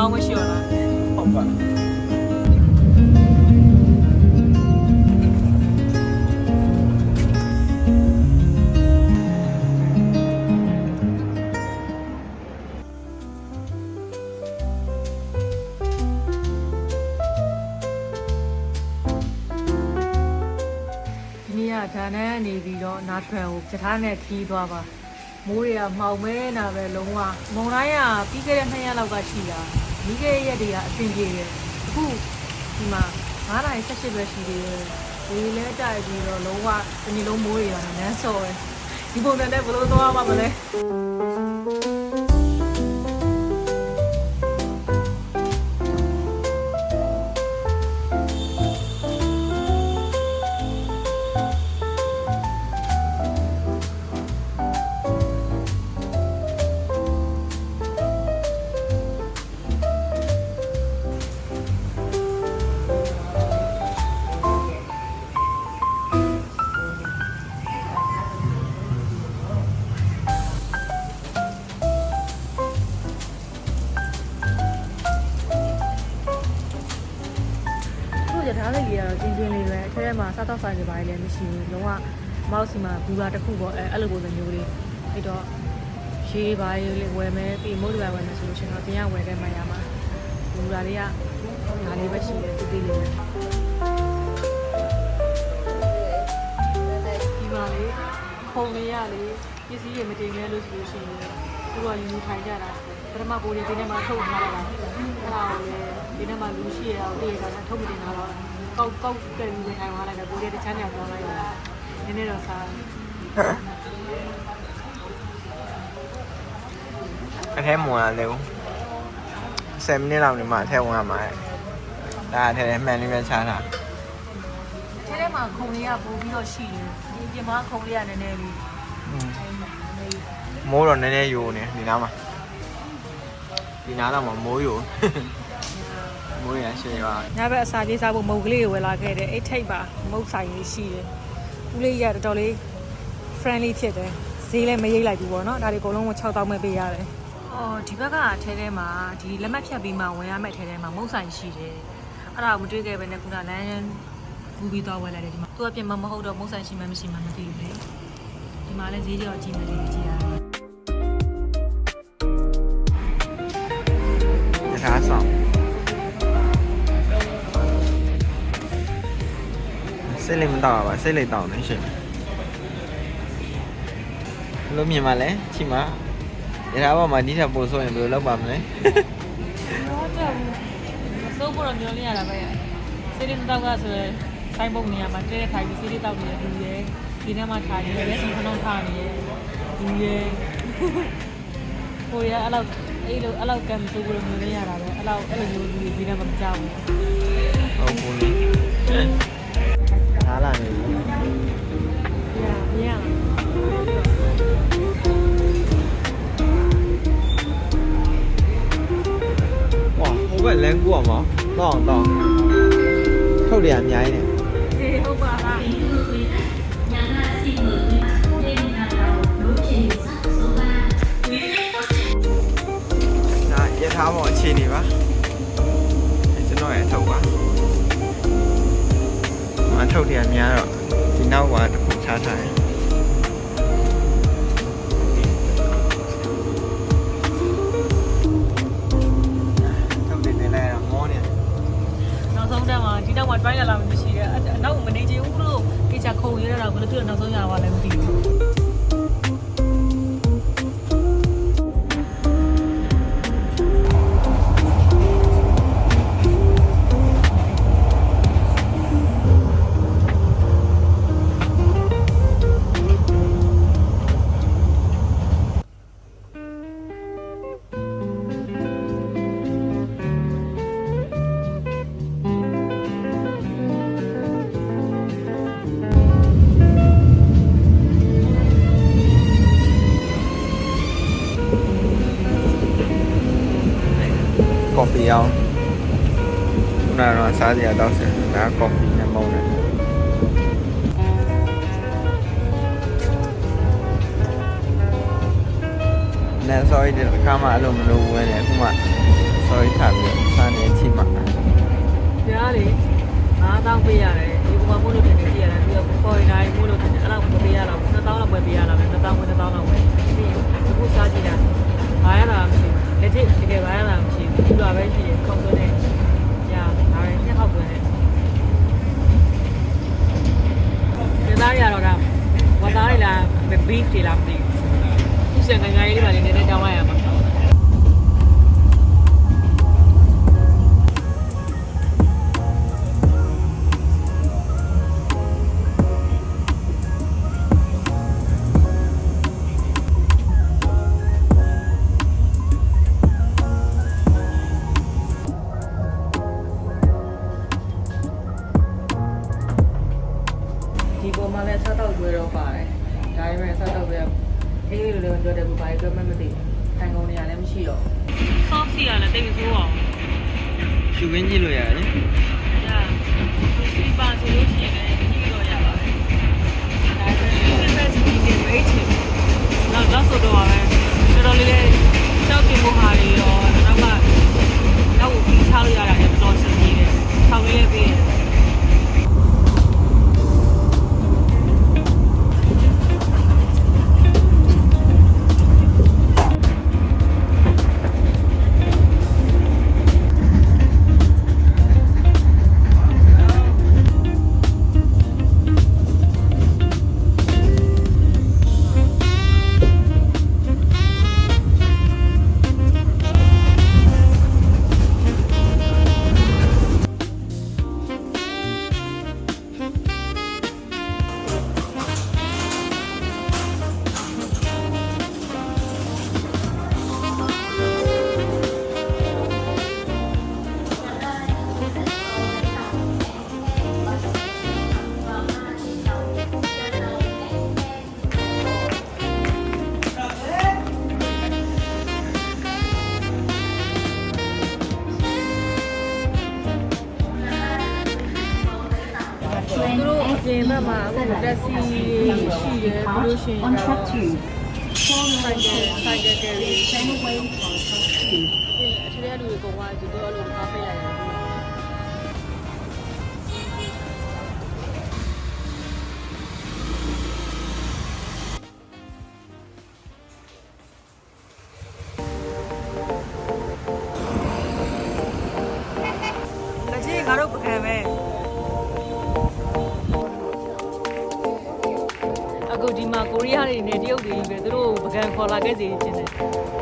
ကောင်းမရှိတော့လားဟုတ်ပါဒီနေ့ကဒါနန်းနေပြီးတော့နာထွန်ကိုကြထားနဲ့ခီးသွားပါမိုးတွေကမှောင်မဲနာပဲလုံးဝမုံတိုင်းကပြီးခဲ့တဲ့2ရက်လောက်ကရှိတာ မိခဲ့တဲ့ရက်တွေကအဆင်ပြေတယ်အခုဒီမှာ9နာရီ18ပဲရှိသေးတယ်ဒီလဲတိုက်ပြီးတော့လုံးဝဒီနေ့လုံးမိုးတွေကနန်းစော်တယ်ဒီပုံစံနဲ့ဘယ်လိုသွားမှာမလဲ ရထားလေးကြီးကတော့ကျင်းကျင်းလေးပဲအထက်ထဲမှာစားတော့ဆိုင်တွေပါလည်းမရှိဘူးလုံးဝမောက်စီမှာဘူရာတစ်ခုပေါ့အဲအဲ့လိုပုံစံမျိုးလေးအဲ့တော့ရေးတွေပါလေးဝယ်မယ်ပြီးမုတ်တွေပါဝယ်မယ်ဆိုလို့ရှိရင်တော့တင်ရဝယ်ခဲ့မှရမှာဘူရာတွေကဒါလေးပဲရှိတယ်တူတူလေးပဲဒီမှာလေးခုံလေးရလေးပစ္စည်းတွေမတင်ခဲ့လို့ဆိုလို့ရှိရင်သူကယူထိုင်ကြတာပ ထမပိုးတွေဒီထဲမှာထုတ်ထားတာအဲ့ဒါကိုလည်းဒီထဲမှာလူရှိရအောင်တည့်ရတာထုတ်မတင်တာတော့ကောက်ကောက်ကဲပြီးထိုင်သွားလိုက်တယ်ပိုးတွေတခြားနေရာပြောင်းလိုက်တာနည်းနည်းတော့စားအထဲမဝင်ရသေးဘူး7မိနစ်လောက်နေမှအထဲဝင်ရမှာဒါအထဲထဲမှန်လေးပဲချားတာထဲထဲမှာခုံလေးကပို့ပြီးတော့ရှိတယ်ဒီအပြင်မှာခုံလေးကနည်းနည်းလေးမိုးတော့နည်းနည်းယိုနေဒီနားမှာ ဒီနားတော့မမိုးယိုမိုးရရှိရွာညဘက်အစာပြေးစားဖို့မုတ်ကလေးကိုဝယ်လာခဲ့တယ်အိတ်ထိတ်ပါမုတ်ဆိုင်လေးရှိတယ်ဦးလေးကြီးကတော်တော်လေး friendly ဖြစ်တယ်ဈေးလည်းမရိပ်လိုက်ဘူးပေါ့နော်ဒါတွေအကုန်လုံးကို6000ပဲပေးရတယ်အော်ဒီဘက်ကအထဲထဲမှာဒီလက်မှတ်ဖြတ်ပြီးမှဝင်ရမယ့်ထဲထဲမှာမုတ်ဆိုင်ရှိတယ်အဲ့ဒါကိုမတွေ့ခဲ့ပဲနဲ့ခုနလမ်းကူပြီးတော့ဝယ်လိုက်တယ်ဒီမှာသူကပြင်မမဟုတ်တော့မုတ်ဆိုင်ရှိမှမရှိမှမသိဘူးလေဒီမှာလည်းဈေးကြောအကြည့်မယ်လေးကြည့်ရတယ် ယထာဆောင်စိတ်လေးမတော့ပါစိတ်လေးတောင်းနေရှင်ဘယ်လိုမြင်ပါလဲချိမယထာဘောမှာဒီထက်ပိုဆိုရင်ဘယ်လိုလုပ်ပါမလဲတော့တော့စိုးဖို့တော့မျောလင်းရတာပဲစေးလေးတောက်ကဆိုရင်ဆိုင်ပုံနေရာမှာတဲထိုင်ပြီးစေးလေးတောက်နေတယ်လူရဲ့ဒီထဲမှာထိုင်နေတယ်စီခဏထားနေတယ်လူရဲ့ဟိုရအဲ့လောက် အဲ့လိုအဲ့လောက်ကံစိုးဖို့တော့မျောလင်းရတာပဲအဲ့လောက်အဲ့လိုမျိုးလူတွေဒီထဲမှာမကြောက်ဘူးဟုတ်ဘူးလေထားလာနေပြီရရဝါဟိုဘက်လမ်းကူအောင်မတော့တော့ထုတ်တယ်အ နောက်ကတစ်ခုချားထားတယ်ထုတ်တယ်လည်းလည်းမောနေနောက်ဆုံးတက်မှာဒီနောက်မှာ try လာလာမရှိတယ်အဲ့အနောက်မနေချင်ဘူးလို့ကိစ္စခုံရရတာဘယ်လိုဖြစ်လို့နောက်ဆုံးရပါလဲမသိဘူး ရောင်းခုနကတော့စားစရာတောက်စရာဒါကော်ဖီနဲ့မုန်းတယ်နဲ့ sorry တဲ့ခါမှအလိုမလိုဝင်တယ်အခုမှ sorry ထားပြီးစားနေချိန်မှာကြားလေအားတောင်းပေးရတယ်ဒီကမ္ဘာမို့လို့တင်နေကြရတယ်ပြီးတော့ပေါ်ရိုင်းမို့လို့တင်နေအဲ့လောက်မပေးရတော့1000လောက်ပဲပေးရတာပဲ1000 1000လောက်ပဲ ဘီဖ်တွေလားမသိဘူးသူစံငငယ်လေးပါလေနည်းနည်းတောင်းလိုက်ရမှာ အေးလိုလည်းပြောတယ်ဘူးဘာလို့မှမသိထိုင်ကုန်နေရလည်းမရှိတော့ဆော့စီကလည်းတိတ်မဆိုးအောင်ရှူခင်းကြည့်လို့ရတယ်လေညာဒီပါစီလို့ရှိရင်လည်းကြည့်လို့ရပါတယ်ဒါပေမဲ့ဆက်စီဒီဝေး တို့အပြင်ဘက်မှာအခုတက်စီရှိတယ်ပြီးလို့ရှိရင်တော့ ဆိုင်ကဆိုင်ကကယ်ရီအထက်ထဲလူတွေကုန်သွားပြီသူတို့အလုပ်ကားပေးလိုက်ရတယ်လက်ချင်းငါတို့ပကံပဲ ဒီမှာကိုရီးယားတွေနဲ့တရုတ်တွေပဲသူတို့ပကံခေါ်လာခဲ့စီခြင်းတယ်